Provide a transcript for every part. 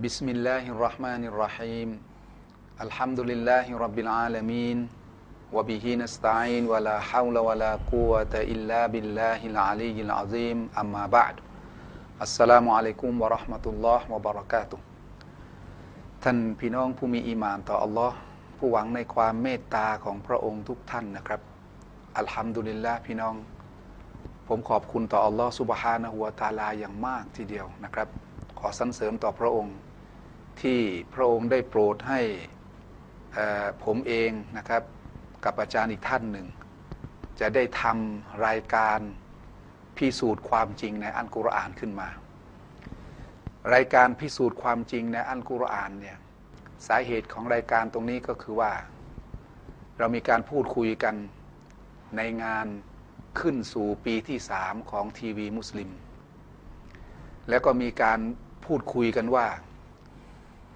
بسم الله الرحمن الرحيم الحمد لله رب العالمين وبه نستعين ولا حول ولا قوة إلا بالله العلي العظيم أما بعد السلام عليكم ورحمة الله وبركاته ท่านพี่น้องผู้มีอีหมานต่ออัลลอฮ์ผู้หวังในความเมตตาของพระองค์ทุกท่านนะครับ อัลฮัมดุลิลละพี่น้อง ผมขอบคุณต่ออัลลอฮ์สุบฮานะฮูวะตะอาลาอย่างมากทีเดียวนะครับ ขอสรรเสริญต่อพระองค์ ที่พระองค์ได้โปรดให้ผมเองนะครับกับอาจารย์อีกท่านหนึ่ง จะได้ทำรายการพิสูจน์ความจริงในอัลกุรอานขึ้นมา รายการพิสูจน์ความจริงในอัลกุรอานเนี่ยสาเหตุของรายการตรงนี้ก็คือว่า เรามีการพูดคุยกันในงานขึ้นสู่ปีที่สามของทีวีมุสลิม แล้วก็มีการพูดคุยกันว่า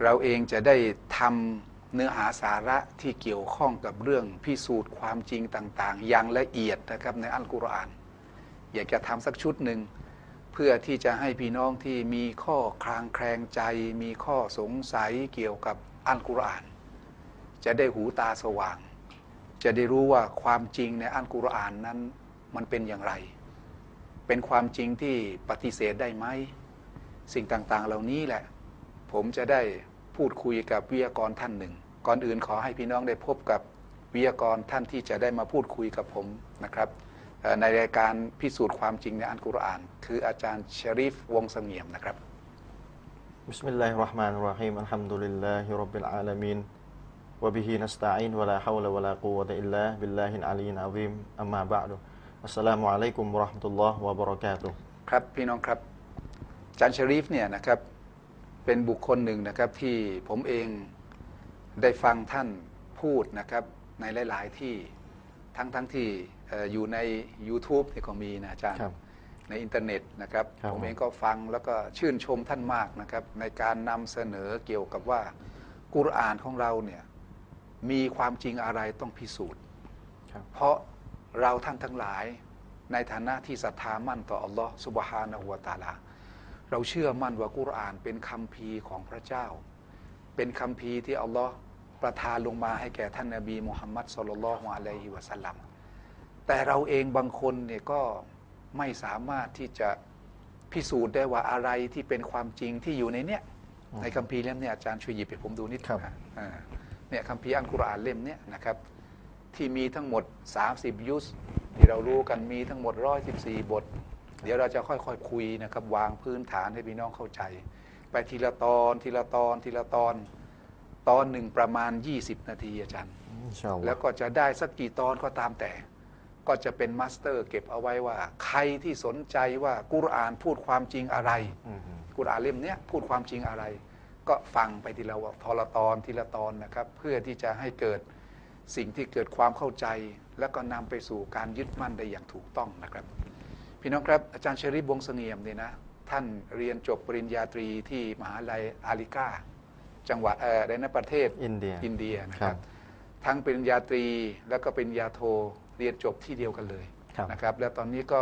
เราเองจะได้ทำเนื้อหาสาระที่เกี่ยวข้องกับเรื่องพิสูจน์ความจริงต่าง ๆ อย่างละเอียดนะครับในอัลกุรอาน อยากจะทำสักชุดหนึ่งเพื่อที่จะให้พี่น้องที่มีข้อคลางแคลงใจ มีข้อสงสัยเกี่ยวกับอัลกุรอาน จะได้หูตาสว่าง จะได้รู้ว่าความจริงในอัลกุรอานนั้นมันเป็นอย่างไร เป็นความจริงที่ปฏิเสธได้ไหม สิ่งต่างๆ เหล่านี้แหละ ผมจะได้ พูดคุยกับวิทยากรท่านหนึ่ง ก่อนอื่นขอให้พี่น้องได้พบกับวิทยากรท่านที่จะได้มาพูดคุยกับผมนะครับเอ่อในรายการพิสูจน์ความจริงในอัลกุรอาน คืออาจารย์ชะริฟวงศ์เสงี่ยมนะครับ بسم الله الرحمن الرحيم الحمد لله رب العالمين وبه نستعين ولا حول ولا قوة إلا بالله العلي العظيم أما بعد السلام عليكم ورحمة الله وبركاته ครับพี่น้องครับอาจารย์ชะรีฟเนี่ยนะครับ เป็นบุคคลหนึ่งนะครับที่ผมเองได้ฟังท่านพูดนะครับในหลาย ๆ ที่ทั้งทั้งที่เอ่ออยู่ใน YouTube เนี่ยก็มีนะอาจารย์ครับในอินเทอร์เน็ตนะครับครับผมเองก็ฟังแล้วก็ชื่นชมท่านมากนะครับในการนำเสนอเกี่ยวกับว่ากุรอานของเราเนี่ยมีความจริงอะไรต้องพิสูจน์ครับเพราะเราท่านทั้งหลายในฐานะที่ศรัทธามั่นต่ออัลลอฮ์สุบฮานะฮูวะตะอาลา เราเชื่อมั่นว่ากุรอานเป็นคำพีร์ของพระเจ้า เป็นคำพีร์ที่อัลลอฮ์ประทานลงมาให้แก่ท่านนบีมุฮัมมัดสุลลัลลอฮุอะลัยฮิวะสัลลัมแต่เราเองบางคนเนี่ยก็ไม่สามารถที่จะพิสูจน์ได้ว่าอะไรที่เป็นความจริงที่อยู่ในเนี้ยในคัมภีร์เล่มเนี้อาจารย์ช่วยหยิบให้ผมดูนิดครับนะอ่าเนี่ยคัมภีร์อัลกุรอานเล่มเนี้ยนะครับ ที่มีทั้งหมด 30 ยุสที่เรารู้กันมีทั้งหมด 114 บท เดี๋ยวเราจะค่อยๆคคุยนะครับวางพื้นฐานให้พี่น้องเข้าใจ ไปทีละตอนทีละตอนทีละตอน ตอนหนึ่งประมาณ 20 นาทีอาจารย์แล้วก็จะได้สักกี่ตอนก็ตามแต่ ก็จะเป็นมาสเตอร์เก็บเอาไว้ว่า ใครที่สนใจว่ากุรอานพูดความจริงอะไร กุรอานเล่มเนี้ยพูดความจริงอะไร ก็ฟังไปทีละทละตอนทีละตอนนะครับ เพื่อที่จะให้เกิดสิ่งที่เกิดความเข้าใจ แล้วก็นำไปสู่การยึดมั่นได้อย่างถูกต้องนะครับ พี่น้องครับอาจารย์เชอริบวงศ์เสงี่ยมเนี่ยนะท่านเรียนจบปริญญาตรีที่มหาลัยอาริกาจังหวัดเอ่อในประเทศอินเดียอินเดียนะคครัรับบทั้งปริญญาตรีแล้วก็ปริญญาโทเรียนจบที่เดียวกันเลยครับนะครับแล้วตอนนี้ก็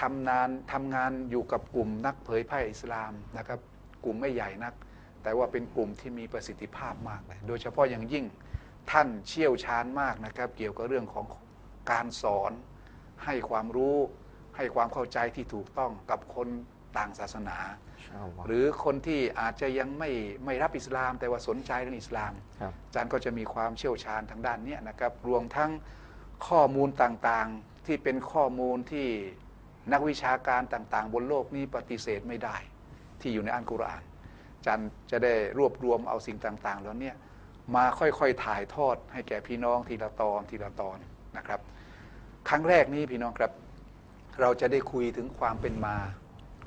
ทำงานทำงานอยู่กับกลุ่มนักเผยแพร่อิสลามนะครับกลุ่มไม่ใหญ่นัก แต่ว่าเป็นกลุ่มที่มีประสิทธิภาพมากเลยโดยเฉพาะอย่างยิ่งท่านเชี่ยวชาญมากนะครับเกี่ยวกับเรื่องของการสอนให้ความรู้ ให้ความเข้าใจที่ถูกต้องกับคนต่างศาสนาอินชาอัลลอฮ์หรือคนที่อาจจะยังไม่ไม่รับอิสลาม แต่ว่าสนใจเรื่องอิสลามครับอาจารย์ก็จะมีความเชี่ยวชาญทางด้านเนี้ยนะครับรวมทั้งข้อมูลต่างๆที่เป็นข้อมูลที่นักวิชาการต่างๆ บนโลกนี้ปฏิเสธไม่ได้ ที่อยู่ในอัลกุรอานอาจารย์จะได้รวบรวมเอาสิ่งต่างๆ แล้วเนี่ยมาค่อยๆถ่ายทอดให้แก่พี่น้องทีละตอนทีละตอนนะครับ ครั้งแรกนี้พี่น้องครับ เราจะได้คุยถึงความเป็นมา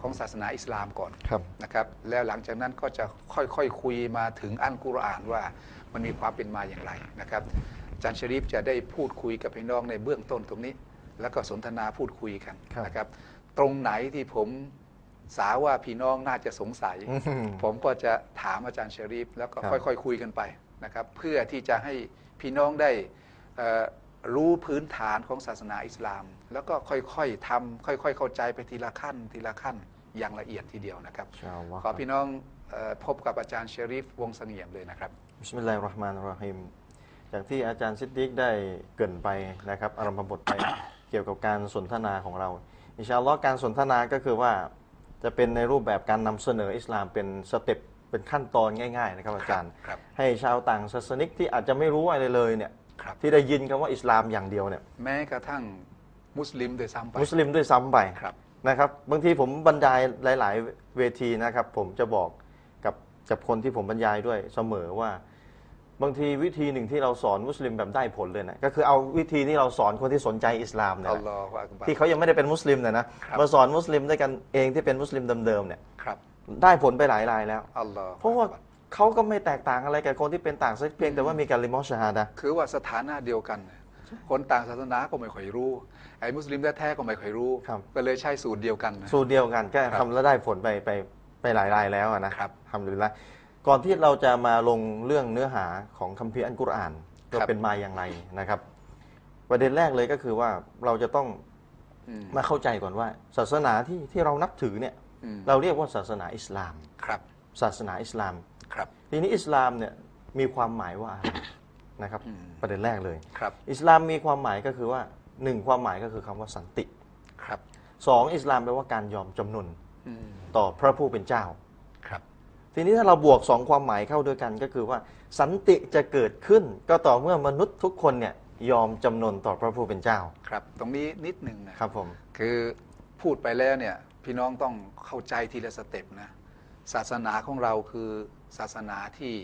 ของศาสนาอิสลามก่อนครับนะครับ แล้วหลังจากนั้นก็จะค่อยๆคคุยมาถึงอัลกุรอานว่ามันมีความเป็นมาอย่างไรนะครับอาจารย์ชะริฟจะได้พูดคุยกับพี่น้องในเบื้องต้นตรงนี้ แล้วก็สนทนาพูดคุยกันครับนะครับ ตรงไหนที่ผมสาว่าพี่น้องน่าจะสงสัยอืมผมก็จะถามอาจารย์ชะริฟแล้วก็ครับค่อยๆคุยกันไปนะครับ เพื่อที่จะให้พี่น้องได้เอ่อ รู้พื้นฐานของศาสนาอิสลาม แล้วก็ค่อยๆทำค่อย ๆ เข้าใจไปทีละขั้น ทีละขั้นอย่างละเอียดทีเดียวนะครับอินชาอัลลอฮ์ขอพี่น้องเอ่อพบกับอาจารย์เชอริฟวงศ์เสงี่ยมเลยนะครับบิสมิลลาฮิรเราะห์มานิรเราะฮีมอย่างที่อาจารย์ซิดดิกได้เกรินไปนะครับอารัมพบทไปเกี่ยวกับการสนทนาของเราอินชาอัลลอฮ์การสนทนาก็คือว่าจะเป็นในรูปแบบการนำเสนออิสลามเป็นสเต็ปเป็นขั้นตอนง่าย ๆ นะครับอาจารย์ครับให้ชาวต่างศาสนิกที่อาจจะไม่รู้อะไรเลยเนี่ย ครับที่ได้ยินคำว่าอิสลามอย่างเดียวเนี่ยแม้กระทั่งมุสลิมโดวยซ้ำไปมุสลิมด้วยซ้ำไป ครับ นะครับบางทีผมบรรยายหลาย ๆ เวทีนะครับ ผมจะบอกกับกับคนที่ผมบรรยายด้วยเสมอว่า บางทีวิธีหนึ่งที่เราสอนมุสลิมแบบได้ผลเลยนะก็คือเอาวิธีที่เราสอนคนที่สนใจอิสลามเนี่ยอัลนะลอฮฺอักบัรที่เขายังไม่ได้เป็นมุสลิมเนี่ยนะครับ มาสอนมุสลิมด้วยกันเองที่เป็นมุสลิมเดิมๆเนี่ยครับได้ผลไปหลายรายแล้ว อัลลอฮฺเพราะว่าอักบัร เขาก็ไม่แตกต่างอะไรกับคนที่เป็นต่างสักเพียงแต่ว่ามีการลิมอชฮาดะห์คือว่าสถานะเดียวกันน่ะคนต่างศาสนาก็ไม่ค่อยรู้ ไอ้มุสลิมแท้ๆก็ไม่ค่อยรู้ครับก็เลยใช้สูตรเดียวกันนะสูตรเดียวกันก็ครับทำแล้วได้ผลไปไปไปหลายรายแล้วอะนะครับทำดูแลก่อนที่เราจะมาลงเรื่องเนื้อหาของคัมภีร์อัลกุรอานก็ครับเป็นมาอย่างไรนะครับ ประเด็นแรกเลยก็คือว่าเราจะต้องอืมมาเข้าใจก่อนว่า ศาสนาที่ที่เรานับถือเนี่ยอืมเราเรียกว่าศาสนาอิสลามครับ ศาสนาอิสลามครับ ทีนี้อิสลามเนี่ยมีความหมายว่าอะไรนะครับ อืม ประเด็นแรกเลย ครับ อิสลามมีความหมายก็คือว่าหนึ่งความหมายก็คือคำว่าสันติครับ สองอิสลามแปลว่าการยอมจำนนอืม ต่อพระผู้เป็นเจ้า ครับ ทีนี้ถ้าเราบวกสองความหมายเข้าด้วยกันก็คือว่า สันติจะเกิดขึ้นก็ต่อเมื่อมนุษย์ทุกคนเนี่ยยอมจำนนต่อพระผู้เป็นเจ้าครับ ตรงนี้นิดหนึ่งนะ ครับผม คือพูดไปแล้วเนี่ยพี่น้องต้องเข้าใจทีละสเต็ปนะศาสนาของเราคือ ศาสนาที่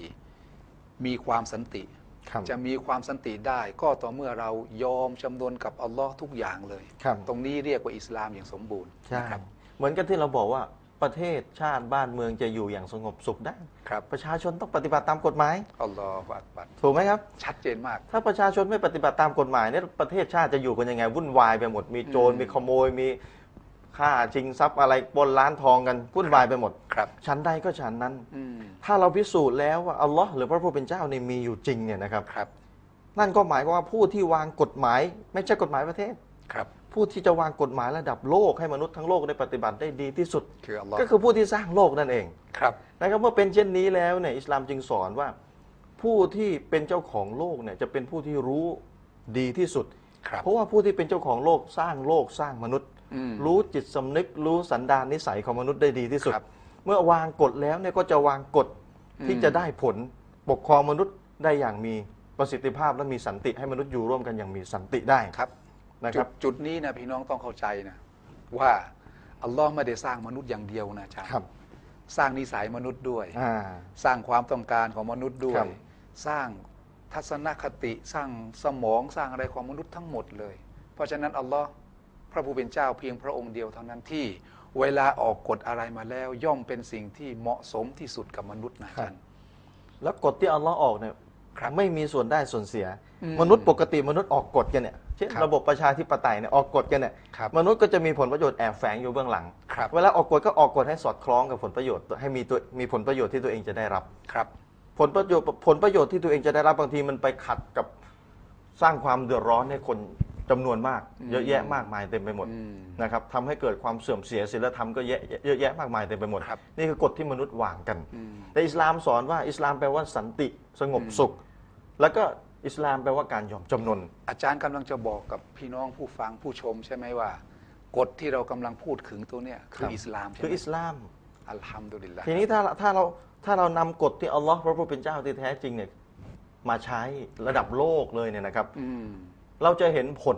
มีความสันติ ครับ จะมีความสันติได้ก็ต่อเมื่อเรายอมจำนนกับอัลลอฮ์ทุกอย่างเลย ครับ ตรงนี้เรียกว่าอิสลามอย่างสมบูรณ์ใช่นะครับเหมือนกับที่เราบอกว่าประเทศชาติบ้านเมืองจะอยู่อย่างสงบสุขได้ ครับประชาชนต้องปฏิบัติตามกฎหมาย อัลลอฮฺอักบัรถูกไหมครับ ชัดเจนมาก ถ้าประชาชนไม่ปฏิบัติตามกฎหมายเนี่ยประเทศชาติจะอยู่กันยังไงวุ่นวายไปหมดมีโจรอืมมีขโมยมี ฆ่าชิงทรัพย์อะไรปล้นล้านทองกันวุ่นวายไปหมดครับชั้นใดก็ชั้นนั้น อืมถ้าเราพิสูจน์แล้วว่าอัลลอฮ์หรือพระผู้เป็นเจ้านี่มีอยู่จริงเนี่ยนะครับ ครับนั่นก็หมายความว่าผู้ที่วางกฎหมาย ไม่ใช่กฎหมายประเทศ ครับ ผู้ที่จะวางกฎหมายระดับโลกให้มนุษย์ทั้งโลกได้ปฏิบัติได้ดีที่สุด คืออัลลอฮ์ก็คือผู้ที่สร้างโลกนั่นเองครับ นะครับเมื่อเป็นเช่นนี้แล้วเนี่ยอิสลามจึงสอนว่า ผู้ที่เป็นเจ้าของโลกเนี่ยจะเป็นผู้ที่รู้ดีที่สุด ครับ เพราะว่าผู้ที่เป็นเจ้าของโลกสร้างโลกสร้างมนุษย์อืม รู้จิตสำนึกรู้สันดานนิสัยของมนุษย์ได้ดีที่สุด ครับ เมื่อวางกฎแล้วเนี่ยก็จะวางกฎที่อืมจะได้ผลปกครองมนุษย์ได้อย่างมีประสิทธิภาพและมีสันติให้มนุษย์อยู่ร่วมกันอย่างมีสันติได้ครับ นะคจุรัดบ จุดนี้นะพี่น้องต้องเข้าใจนะว่าอัลลอฮ์ไม่ได้สร้างมนุษย์อย่างเดียวนะอาจารย์ครับสร้างนิสัยมนุษย์ด้วย อ่า สร้างความต้องการของมนุษย์ด้วครัย บ สร้างทัศนคติ สร้างสมอง สร้างอะไรของมนุษย์ทั้งหมดเลย เพราะฉะนั้นอัลลอฮ์ พระผู้เป็นเจ้าเพียงพระองค์เดียวเท่านั้นที่เวลาออกกฎอะไรมาแล้ว ย่อมเป็นสิ่งที่เหมาะสมที่สุดกับมนุษย์นะอาจารย์แล้วกฎที่อัลลอฮ์ออกเนี่ยครับไม่มีส่วนได้ส่วนเสียอืมมนุษย์ปกติมนุษย์ออกกฎกันเนี่ยเช่นครับระบบประชาธิปไตยเนี่ยออกกฎกันเนี่ยครับมนุษย์ก็จะมีผลประโยชน์แอบแฝงอยู่เบื้องหลังครับเวลาออกกฎก็ออกกฎให้สอดคล้องกับผลประโยชน์ให้มีตัวมีผลประโยชน์ที่ตัวเองจะได้รับครับ ผลประโยชน์ผลประโยชน์ที่ตัวเองจะได้รับบางทีมันไปขัดกับสร้างความเดือดร้อนให้คน จำนวนมากอืมเยอะแยะมากมายเต็มไปหมดอืมนะครับทำให้เกิดความเสื่อมเสียศีลธรรมก็เยอะเยอะแยะมากมายเต็มไปหมดครับนี่คือกฎที่มนุษย์วางกันอืมแต่อิสลามสอนว่าอิสลามแปลว่าสันติสงบอืมสุข แล้วก็อิสลามแปลว่าการยอมจำนน อาจารย์กำลังจะบอกกับพี่น้องผู้ฟังผู้ชมใช่ไหมว่ากฎที่เรากำลังพูดถึงตัวเนี้ยคือครับอิสลามใช่คือไหมอิสลามอัลฮัมดุลิลละทีนี้ถ้าถ้าเราถ้าเรานำกฎที่อัลลอฮ์พระผู้เป็นเจ้าที่แท้จริงเนี่ยมาใช้ระดับโลกเลยเนี่ยนะครับอืม เราจะเห็นผล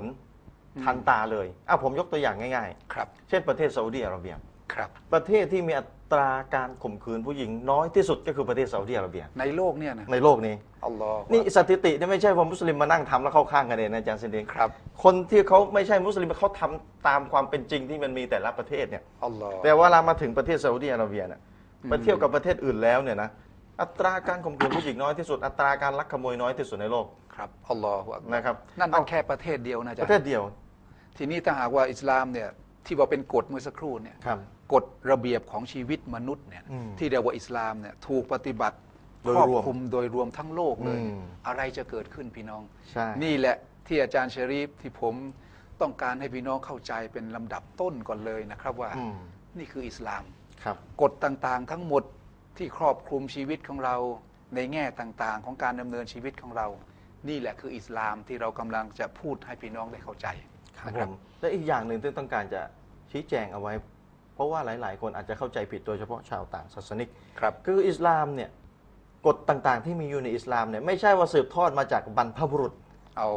อืมทันตาเลยอะผมยกตัวอย่างง่ายครับๆเช่นประเทศซาอุดีอาระเบีย ครับ ประเทศที่มีอัตราการข่มขืนผู้หญิงน้อยที่สุดก็คือประเทศซาอุดีอาระเบีย ในโลกเนี่ยนะในโลกนี้ อัลลอฮ์นี่สถิติเนี่ยไม่ใช่ว่ามุสลิมมานั่งทำแล้วเข้าข้างกันเองนะอาจารย์เซนเดงครับ คนที่เขาไม่ใช่มุสลิมเขาทำตามความเป็นจริงที่มันมีแต่ละประเทศเนี่ย อัลลอฮ์แต่ว่าเรามาถึงประเทศซาอุดีอาระเบียเนี่ยอืมไปเที่ยวกับประเทศอื่นแล้วเนี่ยนะ อัตราการข่มขืนผู้หญิงน้อยที่สุด อัตราการลักขโมยน้อยที่สุดในโลกครับอัลลอฮ์นะครับ นั่นมันแค่ประเทศเดียวนะอาปจ๊ะระเทศเดียว ทีนี้ถ้าหากว่าอิสลามเนี่ยที่ว่าเป็นกฎเมื่อสักครู่เนี่ยครับกฎระเบียบของชีวิตมนุษย์เนี่ยอืมที่เรียกว่าอิสลามเนี่ยถูกปฏิบัติโดยครอบรวมคลุมโดยรวมทั้งโลกเลยอืมอะไรจะเกิดขึ้นพี่น้องใช่นี่แหละที่อาจารย์เชอรีฟที่ผมต้องการให้พี่น้องเข้าใจเป็นลำดับต้นก่อนเลยนะครับว่าอืมนี่คืออิสลามครับกฎต่างๆ ทั้งหมด ที่ครอบคลุมชีวิตของเราในแง่ต่างๆ ของการดำเนินชีวิตของเรา นี่แหละคืออิสลามที่เรากำลังจะพูดให้พี่น้องได้เข้าใจครับนะผมและอีกอย่างหนึ่งที่ต้องการจะชี้แจงเอาไว้ เพราะว่าหลาย ๆ คนอาจจะเข้าใจผิดโดยเฉพาะชาวต่างศาสนิกครับคืออิสลามเนี่ยกฎต่างๆ ที่มีอยู่ในอิสลามเนี่ยไม่ใช่ว่าสืบทอดมาจากบรรพบุรุษเอา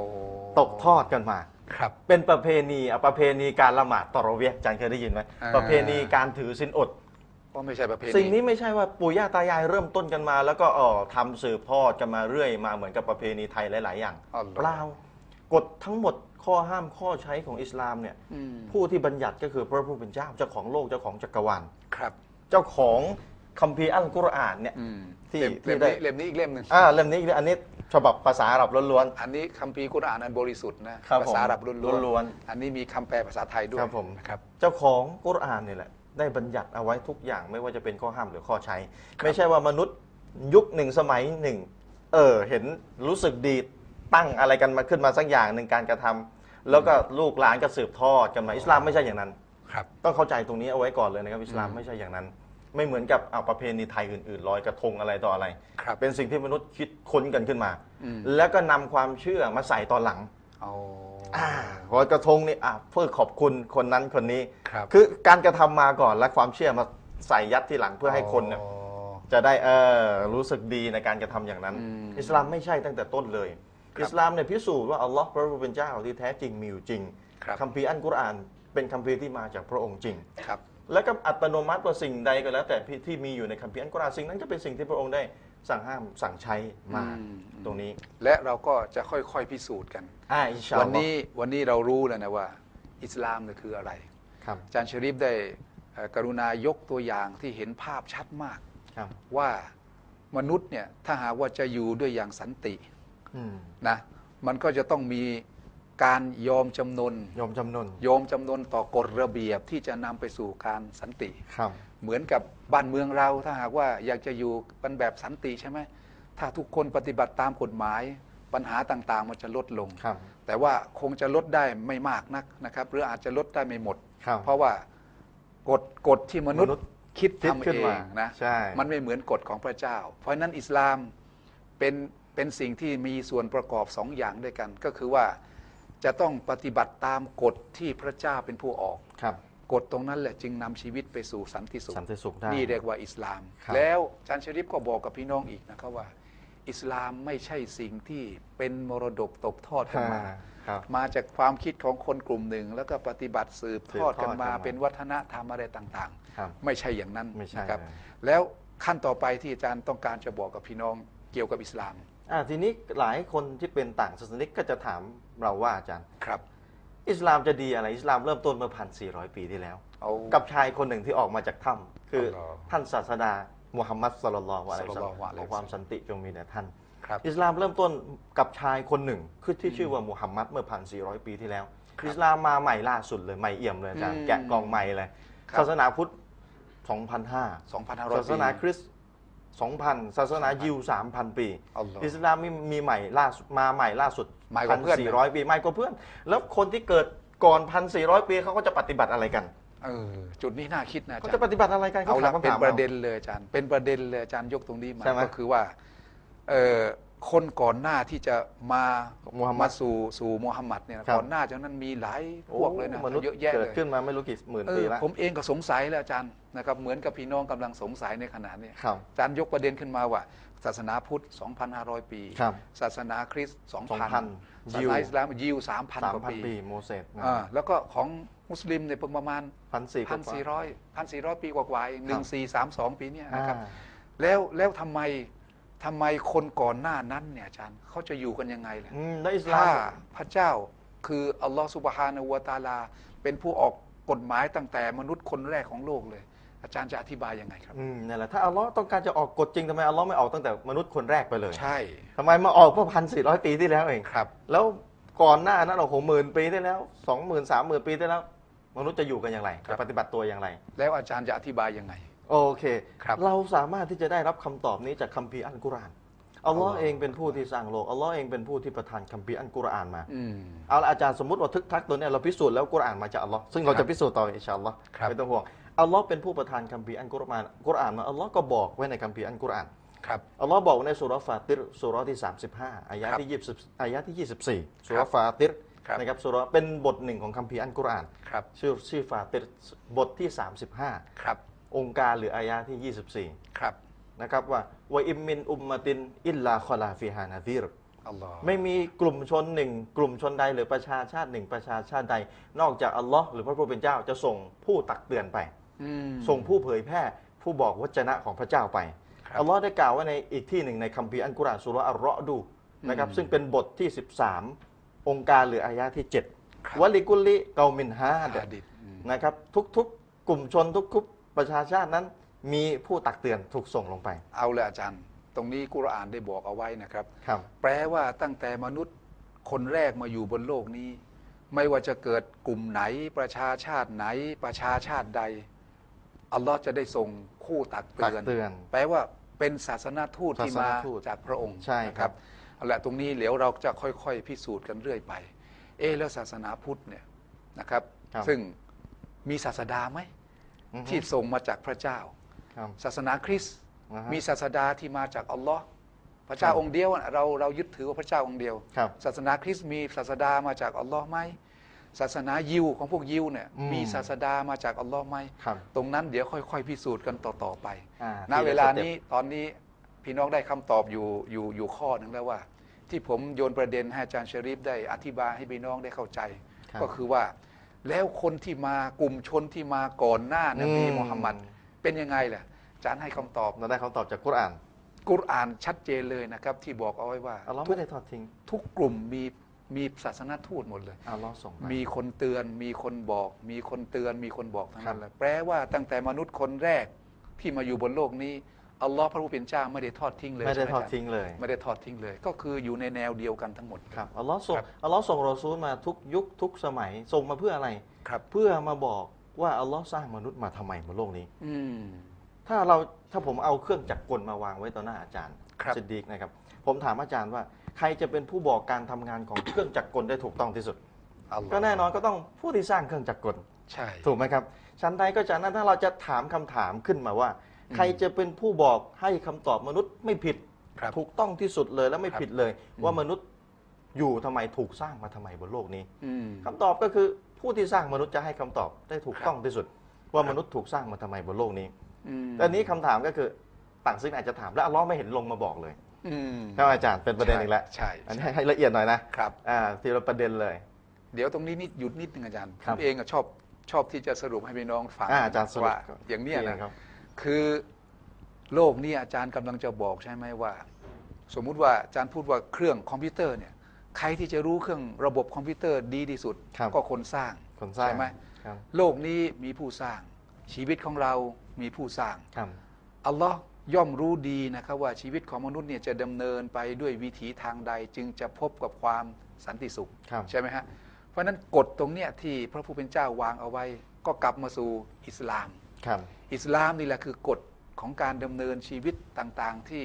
ตกทอดกันมาครับเป็นประเพณีอะประเพณีการละหมาดตอรอเวียห์อาจารย์เคยได้ยินไหมอ่าประเพณีการถือศีลอด ก็ไม่ใช่ประเพณี สิ่งนี้ไม่ใช่ว่าปู่ย่าตายายเริ่มต้นกันมา แล้วก็เอ๋อทำสืบทอดกันมาเรื่อยมาเหมือนกับประเพณีไทยหลาย ๆ อย่างอ๋อเหรอ เปล่ากฎทั้งหมดข้อห้ามข้อใช้ของอิสลามเนี่ยอืมผู้ที่บัญญัติก็คือพระผู้เป็นเจ้าเจ้าของโลกเจ้าของจักรวาลครับเจ้าของคัมภีร์อัลกุรอานเนี่ยอืมที่เล่มที่เล่มได้นี้เล่มนี้อีกเล่มหนึ่งอ่าเล่มนี้อันนี้ฉบับภาษาอาหรับล้วน อันนี้คัมภีร์กุรอานอันบริสุทธิ์นะครับภาษาผมอาหรับล้ล้ววนๆอันนี้มีคำแปลภาษาไทยด้วยครับผม นะครับ ๆเจ้าของกุรอานนี่แหละ ได้บัญญัติเอาไว้ทุกอย่างไม่ว่าจะเป็นข้อห้ามหรือข้อใช้ ไม่ใช่ว่ามนุษย์ยุคหนึ่งสมัยหนึ่งเออเห็นรู้สึกดีตั้งอะไรกันมาขึ้นมาสักอย่างหนึ่งการกระทำแล้วก็ลูกหลานก็สืบทอดกันมาอิสลามไม่ใช่อย่างนั้นครับต้องเข้าใจตรงนี้เอาไว้ก่อนเลยนะครับอิสลามอืมไม่ใช่อย่างนั้น ไม่เหมือนกับเอาประเพณีไทยอื่นๆลอยกระทงอะไรต่ออะไรครับเป็นสิ่งที่มนุษย์คิดค้นกันขึ้นมาอืมแล้วก็นำความเชื่อมาใส่ตอนหลัง เอาอ่าลอยกระทงนี่อะเพื่อขอบคุณคนนั้นคนนี้ ครับคือการกระทำมาก่อนและความเชื่อมาใส่ยัดที่หลังเพื่อให้คนเนี่ย อ๋อ จะได้เออรู้สึกดีในการกระทำอย่างนั้น อืม อิสลามไม่ใช่ตั้งแต่ต้นเลยครับอิสลามเนี่ยพิสูจน์ว่าอัลลอฮ์พระผู้เป็นเจ้าที่แท้จริงมีอยู่จริงครับคัมภีร์อันกุรอานเป็นคัมภีร์ที่มาจากพระองค์จริง ครับ แล้วก็อัตโนมัติว่าสิ่งใดก็แล้วแต่ที่มีอยู่ในคัมภีร์อันกุรอานสิ่งนั้นก็เป็นสิ่งที่พระองค์ได้ สั่งห้ามสั่งใช้มาอืม ตรงนี้และเราก็จะค่อยๆพิสูจน์กัน อ่าอินชาอัวัลนลอฮ์นี้วันนี้เรารู้แล้วนะว่า อิสลามเนี่ยคืออะไร ครับอาจารย์ชริฟได้เอ่อกรุณายกตัวอย่างที่เห็นภาพชัดมาก ครับว่ามนุษย์เนี่ยถ้าหากว่าจะอยู่ด้วยอย่างสันติอืมนะมันก็จะต้องมีการยอมจำนน ยอมจำนนยอมจำนนต่อกฎระเบียบที่จะนำไปสู่การสันติ ครับ เหมือนกับบ้านเมืองเราถ้าหากว่าอยากจะอยู่กันแบบสันติใช่ไหมถ้าทุกคนปฏิบัติตามกฎหมาย ปัญหาต่างๆ มันจะลดลง ครับ แต่ว่าคงจะลดได้ไม่มากนักนะครับ หรืออาจจะลดได้ไม่หมด ครับเพราะว่ากฎกฎที่มนุษมนุษย์ย์คิดคิดทำขึ้นเอมางนะใช่ มันไม่เหมือนกฎของพระเจ้า เพราะฉะนั้นอิสลามเป็นเป็นสิ่งที่มีส่วนประกอบสองอย่างด้วยกัน ก็คือว่าจะต้องปฏิบัติตามกฎที่พระเจ้าเป็นผู้ออก ครับ กฎตรงนั้นแหละจึงนำชีวิตไปสู่สันติสุขสันติสุขได้นี่เรียกว่าอิสลามครับแล้วอาจารย์ชริฟก็บอกกับพี่น้องอีกนะครับว่า อิสลามไม่ใช่สิ่งที่เป็นมรดกตกทอดกันมาครับมาจากความคิดของคนกลุ่มหนึ่ง แล้วก็ปฏิบัติสืบทอดกันมาสืบทอดกันมาเป็นวัฒนธรรมอะไรต่างครับๆไม่ใช่อย่างนั้นไม่ใช่นะครับเลยแล้วขั้นต่อไปที่อาจารย์ต้องการจะบอกกับพี่น้องเกี่ยวกับอิสลามอ่าทีนี้หลายคนที่เป็นต่างศาสนิกก็จะถามเราว่าอาจารย์ครับ อิสลามจะดีอะไร อิสลามเริ่มต้นเมื่อพันสี่ร้อยปีที่แล้ว เอากับชายคนหนึ่งที่ออกมาจากถ้ำคืออัลลอฮ์ท่านศาสดามุฮัมมัดสลลัลลอฮุอะลัยฮิวะซัลศ็อลลัลลอฮุอะลัลัยมฮิวะซัลลัมขอความสันติจงมีแด่ท่าน ครับ อิสลามเริ่มต้นกับชายคนหนึ่งคือที่ชื่อว่ามุฮัมมัดเมื่อพันสี่ร้อยปีที่แล้ว ครับอิสลามมาใหม่ล่าสุดเลยใหม่เอี่ยมเลยอาจารย์อืมแกะกล่องใหม่เลยครับ ศาสนาพุทธ2,500 2,500ศาสนาปีคริสต์ 2,000 ศาสนายิว 3,000 ปี อัลลอฮ์อิสลามมีมีใหม่ล่าสุดมาใหม่ล่าสุดใหม่กว่าเพื่อน 1,400 ปีใหม่กว่าเพื่อน แล้วคนที่เกิดก่อน 1,400 ปีเขาก็จะปฏิบัติอะไรกัน เออจุดนี้น่าคิดนะอาเขาจารจะย์ปฏิบัติอะไรกันเอาเขาละถามคำเป็นถาม ประเด็นเลยอาจารย์เป็นประเด็นเลยอาจารย์ยกตรงนี้มาใช่ไหม ก็คือว่าเอ่อ คนก่อนหน้าที่จะมามูฮัมหมัด สู่สู่มูฮัมหมัดเนี่ยครับก่อนหน้าจากนั้นมีหลายพวกเลยนะโอ้มนุษย์เยอะแยะเกิเลดยขึ้นมาไม่รู้กี่หมื่นเอปีอแล้วผมเองก็สงสัยแล้วอาจารย์นะครับเหมือนกับพี่น้องกำลังสงสัยในขณะนี้ ครับ อาจารย์ยกประเด็นขึ้นมาว่า ศาสนาพุทธ 2,500 ปี ครับศาสนาคริสต์2,000 2,000ศาสนาอิสลามยิว3,000กว่า3,000ปีปีโมเสสอ่าแล้วก็ของมุสลิมเนี่ยเพิ่งประมาณ พันสี่พันสี่ร้อยพันสี่ร้อยปีกว่าๆเองหนึ่งสี่สามสองปีเนี่ยนะครับอ่าแล้วแล้วทำไม ทำไมคนก่อนหน้านั้นเนี่ยอาจารย์เขาจะอยู่กันยังไงล่ะอืมแล้วอิสลาถ้ามพระเจ้าคืออัลลอฮฺสุบฮานะฮูวะตะอาลา เป็นผู้ออกกฎหมายตั้งแต่มนุษย์คนแรกของโลกเลย อาจารย์จะอธิบายยังไงครับ อืมนั่นแหละถ้าอัลลอฮ์ต้องการจะออกกฎจริงทำไมอัลลอฮ์ไม่ออกตั้งแต่มนุษย์คนแรกไปเลยใช่ทำไมมาออกเมื่อพันสี่ร้อยปีที่แล้วเอง ครับ แล้วก่อนหน้านั้นเราหกหมื่นปีที่แล้วสองหมื่นสามหมื่นปีที่แล้ว มนุษย์จะอยู่กันอย่างไร ครับ จะปฏิบัติตัวอย่างไร แล้วอาจารย์จะอธิบายยังไง โอเค ครับ เราสามารถที่จะได้รับคำตอบนี้จากคัมภีร์อัลกุรอานอัลลอฮ์อัลลอฮ์เองเป็นผู้ที่สร้างโลก อัลลอฮ์เองเป็นผู้ที่ประทานคัมภีร์อัลกุรอานมา อืม เอาละอาจารย์สมมติว่าทึกทักตัวเนี้ยเราพิสูจน์แล้วกุรอานมาจากอัลลอฮ์ซึ่งเราครัจะบพิสูจน์ต่ออินชาอัลลอฮ์ครับ ไม่ต้องห่วงอัลลอฮ์เป็นผู้ประทานคัมภีร์อันกุรอานกุรอานมาอัลลอฮ์ก็บอกไว้ในคัมภีร์อันกุรอานครับ อัลลอฮ์บอกในสุราะห์ฟาติรสุราะห์ที่ 35อายะห์ครับที่20อายะห์ที่ 24สุราะห์ฟาติรครับ นะครับสุราะห์เป็นบทหนึ่งของคัมภีร์อันกุรอาน ครับ ชื่อชื่อฟาติรบทที่ครับ35 องค์การหรืออายะห์ที่ 24 ครับนะครับว่าวะอิมมินอุมมะตินอิลลาคอลาฟิฮานาซีรอัลลอฮ์ไม่มีกลุ่มชนหนึ่งกลุ่มชนใดหรือประชาชาติหนึ่งประชาชาติใด นอกจากอัลลอฮ์หรือพระผู้เป็นเจ้าจะส่งผู้ตักเตือนไปอืมส่งผู้เผยแพร่ผู้บอกวจนะของพระเจ้าไปครับอัลลอฮ์ได้กล่าวไว้ในอีกที่หนึ่งในคัมภีร์อันกุรอานสุราะห์อัลเราะดูนะครับอืมซึ่งเป็นบทที่ 13 องค์การหรืออายะที่ครับ7วะลิกุลลิเกามินฮาดฮะดิษอืมนะครับทุกๆกลุ่มชนทุกๆ ประชาชาตินั้นมีผู้ตักเตือนถูกส่งลงไป เอาเลยอาจารย์ ตรงนี้กุรอานได้บอกเอาไว้นะครับ ครับ แปลว่าตั้งแต่มนุษย์คนแรกมาอยู่บนโลกนี้ ไม่ว่าจะเกิดกลุ่มไหนประชาชาติไหนประชาชาติใด อัลลอฮ์จะได้ส่งคู่ตักเตืตักอนเตือนแปลว่าเป็นศาสนาทูตที่ศาสมานาทูตจากพระองค์ใช่นะครับเอาละตรงนี้เดี๋ยวเราจะค่อยๆ พิสูจน์กันเรื่อยไป เอะแล้วศาสนาพุทธเนี่ยนะครับ ครับ ซึ่งมีศาสดาไหมอือฮึ ที่ส่งมาจากพระเจ้าครับศาสนาคริสต์อ่าฮะมีศาสดาที่มาจากอัลลอฮ์พระเจ้าครับองค์เดียวอะเราเรายึดถือว่าพระเจ้าองค์เดียวครับศาสนาคริสต์มีศาสดามาจากอัลลอฮ์ไหมศาสนายิวของพวกยิวเนี่ยอืมมีศาสดามาจากอัลลอฮ์ไหมครับตรงนั้นเดี๋ยวค่อย ๆ พิสูจน์กันต่อๆไปอ่าณทีะเวลาสต็ปนี้ตอนนี้พี่น้องได้คำตอบอยู่อยู่อยู่ข้อหนึ่งแล้วว่า ที่ผมโยนประเด็นให้อาจารย์ชริฟได้อธิบายให้พี่น้องได้เข้าใจครับก็คือว่า แล้วคนที่มากลุ่มชนที่มาก่อนหน้านบีอืม มุฮัมมัดเป็นยังไงล่ะอาจารย์ให้คำตอบ เราได้คำตอบจากกุรอานกุรอานชัดเจนเลยนะครับ ที่บอกเอาไว้ว่าอัลลอฮ์ทุไม่กได้ทอดทิ้งทุกกลุ่มมีมีศาสนทูตหมดเลย อัลลอฮ์ส่งไปมีคนเตือนมีคนบอก มีคนเตือนมีคนบอกทั้งนั้นครับแหละแปลว่าตั้งแต่มนุษย์คนแรกที่มาอยู่บนโลกนี้ อัลลอฮ์พระผู้เป็นเจ้าไม่ได้ทอดทิ้งเลยไม่ได้ใช่หทอดอาจารย์ทิ้งเลย ไม่ได้ทอดทิ้งเลย ก็คืออยู่ในแนวเดียวกันทั้งหมด ครับอัลลอฮ์ส่งครับ อัลลอฮ์ส่งรอซูลมาทุกยุคทุกสมัยส่งมาเพื่ออะไร ครับ เพื่อมาบอกว่าอัลลอฮ์สร้างมนุษย์มาทำไมบนโลกนี้ อืม ถ้าเราถ้าผมเอาเครื่องจักรกลมาวางไว้ต่อหน้าอาจารย์ครับซิดดีกนะครับ ผมถามอาจารย์ว่าใครจะเป็นผู้บอกการทำงานของ เครื่องจักรกลได้ถูกต้องที่สุด อัลลอฮ์ก็แน่นอนก็ต้องผู้ที่สร้างเครื่องจักรกล ใช่ ถูกไหมครับชั้นใดก็จากนั้นถ้าเราจะถามคำถามขึ้นมาว่าอืม ใครจะเป็นผู้บอกให้คำตอบมนุษย์ไม่ผิด ครับ ถูกต้องที่สุดเลยและไม่ครับผิดเลยอืมว่ามนุษย์อยู่ทำไมถูกสร้างมาทำไมบนโลกนี้อืม คำตอบก็คือผู้ที่สร้างมนุษย์จะให้คำตอบได้ถูกครับต้องที่สุด ว่าครับ มนุษย์ถูกสร้างมาทำไมบนโลกนี้อืมแต่นี้คำถามก็คือต่างซึ่งอาจจะถามแล้วอัลเลอฮ์ไม่เห็นลงมาบอกเลยอืมครับอาจารย์เป็นประเด็นอีกแล้วใช่อันนี้ใช่ให้ละเอียดหน่อยนะครับ อ่าทีละประเด็นเลย เดี๋ยวตรงนี้นิดหยุดนิดนึงอาจารย์ผครับมเองอะชอบชอบที่จะสรุปให้พี่น้องฟังอ่าอาจารย์สรุปว่าอย่างเนี้ยนี่นะครับ คือโลกนี้อาจารย์กำลังจะบอกใช่ไหมว่า สมมุติว่าอาจารย์พูดว่าเครื่องคอมพิวเตอร์เนี่ยใครที่จะรู้เครื่องระบบคอมพิวเตอร์ดีที่สุดครับก็คนสร้างคนสร้างใช่ไหมครับโลกนี้มีผู้สร้าง ชีวิตของเรามีผู้สร้างครับอัลลอฮ์ย่อมรู้ดีนะครับว่าชีวิตของมนุษย์เนี่ยจะดำเนินไปด้วยวิถีทางใดจึงจะพบกับความสันติสุขครับใช่ไหมฮะเพราะฉะนั้นกฎตรงเนี้ยที่พระผู้เป็นเจ้าวางเอาไว้ ก็กลับมาสู่อิสลาม ครับ อิสลามนี่แหละคือกฎของการดำเนินชีวิตต่างๆ ที่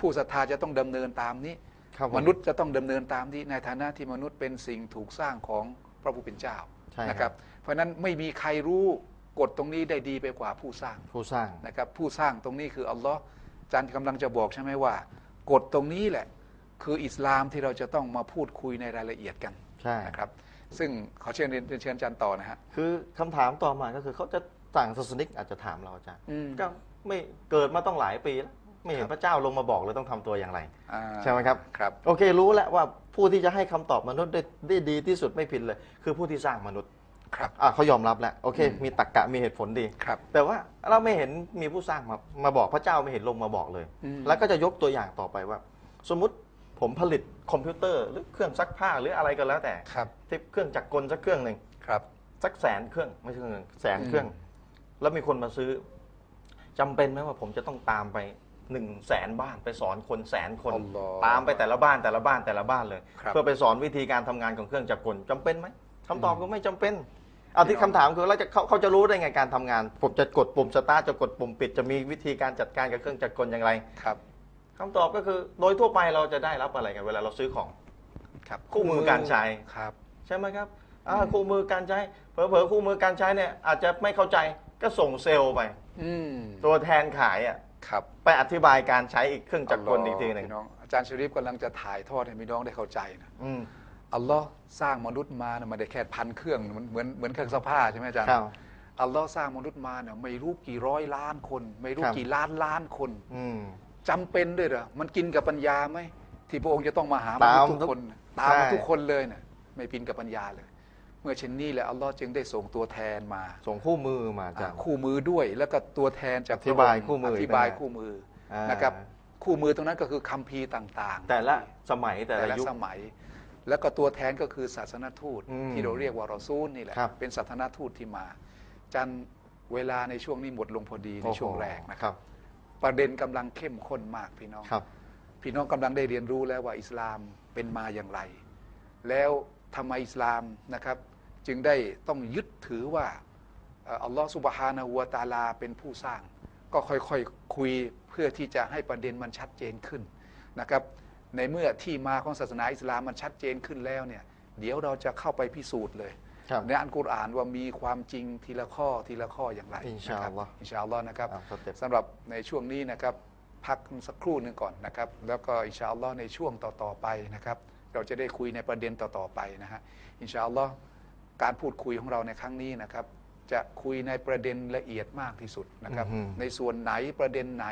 ผู้ศรัทธาจะต้องดำเนินตามนี้ครับผมมนุษย์จะต้องดำเนินตามนี้ในฐานะที่มนุษย์เป็นสิ่งถูกสร้างของพระผู้เป็นเจ้าใช่นะคครัรับบเพราะฉะนั้นไม่มีใครรู้กฎตรงนี้ได้ดีไปกว่าผู้สร้าง ผู้สร้าง นะครับผู้สร้างตรงนี้คืออัลลอฮ์อาจารย์กำลังจะบอกใช่ไหมว่า กฎตรงนี้แหละ คืออิสลามที่เราจะต้องมาพูดคุยในรายละเอียดกันใช่ นะครับ ซึ่งขอเชิญเรียนเรียนเชิญอาจารย์ต่อนะฮะ คือคำถามต่อมาก็คือเขาจะ ต่างศาสนิกอาจจะถามเราอาจารย์อืม ก็ไม่เกิดมาต้องหลายปีแล้วไม่เห็คนรับพระเจ้าลงมาบอกเลยต้องทำตัวอย่างไร อ่าใช่ไหมครับ ครับ โอเครู้แล้วว่าผู้ที่จะให้คำตอบมนุษย์ได้ได้ดีที่สุดไม่ผิดเลย คือผู้ที่สร้างมนุษย์ครับ อะเขายอมรับแล้วโอเคอืมมีตรรกกะมีเหตุผลดี ครับ แต่ว่าเราไม่เห็นมีผู้สร้างมามาบอกพระเจ้าไม่เห็นลงมาบอกเลย อืม แล้วก็จะยกตัวอย่างต่อไปว่า สมมุติผมผลิตคอมพิวเตอร์หรือเครื่องซักผ้าหรืออะไรก็แล้วแต่ครับ ที่เครื่องจักรกลสักเครื่องหนึ่งครับ สักแสนเครื่องไม่ใช่เครื่องหนึ่งแสนเครื่อง อืม แล้วมีคนมาซื้อจำเป็นไหมว่าผมจะต้องตามไปหนึ่งแสนบ้านไปสอนคนแสนคน อัลลอฮ์ตามไปแต่ละบ้านแต่ละบ้านแต่ละบ้านเลย ครับ เพื่อไปสอนวิธีการทำงานของเครื่องจักรกลจำเป็นไหมคำตอบอืมก็ไม่จำเป็นเอาที่พี่น้องคำถามคือแล้วจะเขาเขาจะรู้ได้ไงการทำงานผมจะกดปุ่มสตาร์ทจะกดปุ่มปิดจะมีวิธีการจัดการกับเครื่องจักรกลอย่างไรครับ คำตอบก็คือโดยทั่วไปเราจะได้รับอะไรกันเวลาเราซื้อของ ครับคู่มือการใช้ ครับ ใช่ไหมครับอ่าอืมคู่มือการใช้เผลอๆคู่มือการใช้เนี่ยอาจจะไม่เข้าใจ ก็ส่งเซลล์ไป อืมตัวแทนขายอะครับไปอธิบายการใช้อีกเครื่องจักรกลอีกทีหนึ่งพี่น้องอาจารย์ชริฟกำลังจะถ่ายทอดให้พี่น้องได้เข้าใจนะอืมอัลลอฮ์สร้างมนุษย์มานะไมาได้แค่พันเครื่องเหมือนเหมือนเหมือนเครื่องซักผ้าใช่ไหมอาจารย์ครับ อัลลอฮ์สร้างมนุษย์มาเนี่ยไม่รู้กี่ร้อยล้านคน ไม่รู้ครับ กี่ล้านล้านคนอืม จำเป็นด้วยเหรอมันกินกับปัญญาไหมที่พระองค์จะต้องมาหามตามนุษย์ทุกคนทุกตามมาใช่ ทุกคนเลยเนี่ยไม่กินกับปัญญาเลย เมื่อเช่นนี้แหละอัลลอฮ์จึงได้ส่งตัวแทนมาส่งคู่มือมาอาจารย์อ่าคู่มือด้วย แล้วก็ตัวแทนจากอธิบายพระงคู่มืออธิบายอีกต่างหากคู่มืออ่านนะครับคู่มือตรงนั้นก็คือคัมภีร์ต่างๆ แต่ละสมัยแต่แต่ละละยุคสมัย แล้วก็ตัวแทนก็คือศาสนทูตอืมที่เราเรียกว่ารอซูลนี่แหละครับเป็นศาสนทูตที่มา จันเวลาในช่วงนี้หมดลงพอดีในช่วงแรกนะคครัรับบประเด็นกำลังเข้มข้นมากพี่น้องครับพี่น้องกำลังได้เรียนรู้แล้วว่าอิสลามเป็นมาอย่างไร แล้วทำไมอิสลามนะครับ จึงได้ต้องยึดถือว่าเอ่ออัลลอฮฺสุบฮานะฮูวะตะอาลาเป็นผู้สร้าง ก็ค่อยๆคคุยเพื่อที่จะให้ประเด็นมันชัดเจนขึ้นนะครับในเมื่อที่มาของศาสนาอิสลามมันชัดเจนขึ้นแล้วเนี่ยเดี๋ยวเราจะเข้าไปพิสูจน์เลยครับในอันกุรอานว่ามีความจริงทีละข้อทีละข้ออย่างไรอินชาอัลลอฮ์นะครับอินชาอัลลอฮ์นะครับอ่าสเต็ปสำหรับในช่วงนี้นะครับพักสักครู่หนึ่งก่อนนะครับ แล้วก็อินชาอัลลอฮ์ในช่วงต่อๆไปนะครับ เราจะได้คุยในประเด็นต่อๆไปนะฮะอินชาอัลลอฮ์ การพูดคุยของเราในครั้งนี้นะครับ จะคุยในประเด็นละเอียดมากที่สุดนะครับ อือฮึ ในส่วนไหนประเด็นไหน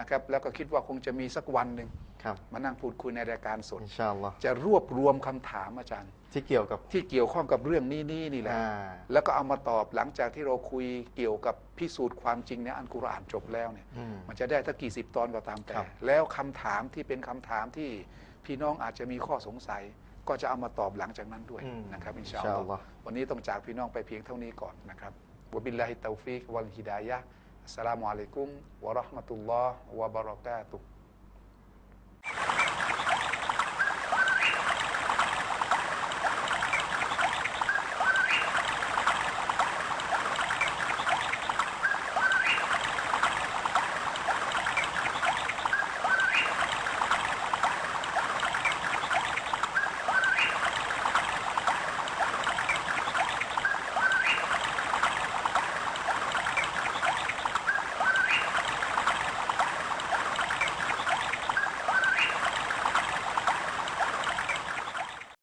นะครับ แล้วก็คิดว่าคงจะมีสักวันหนึ่งครับมานั่งพูดคุยในรายการสด อินชาอัลลอฮ์จะรวบรวมคำถามอาจารย์ ที่เกี่ยวกับที่เกี่ยวข้องกับเรื่องนี้นี่นี่แหละอ่าแล้วก็เอามาตอบหลังจากที่เราคุยเกี่ยวกับพิสูจน์ความจริงในอันกุรอานจบแล้วเนี่ย อืม มันจะได้ตั้งกี่สิบตอนก็ตามแต่ ครับ แล้วคำถามที่เป็นคำถามที่พี่น้องอาจจะมีข้อสงสัย ก็จะเอามาตอบหลังจากนั้นด้วยอืมนะครับอินชาอินชาอัอัลลลลออฮ์ฮ์วันนี้ต้องจากพี่น้องไปเพียงเท่านี้ก่อนนะครับวะบิลลาฮิตตาฟิกวัลฮิดายะห์อัสสลามุอะลัยกุมวะเราะห์มะตุลลอฮ์วะบะเราะกาตุฮ์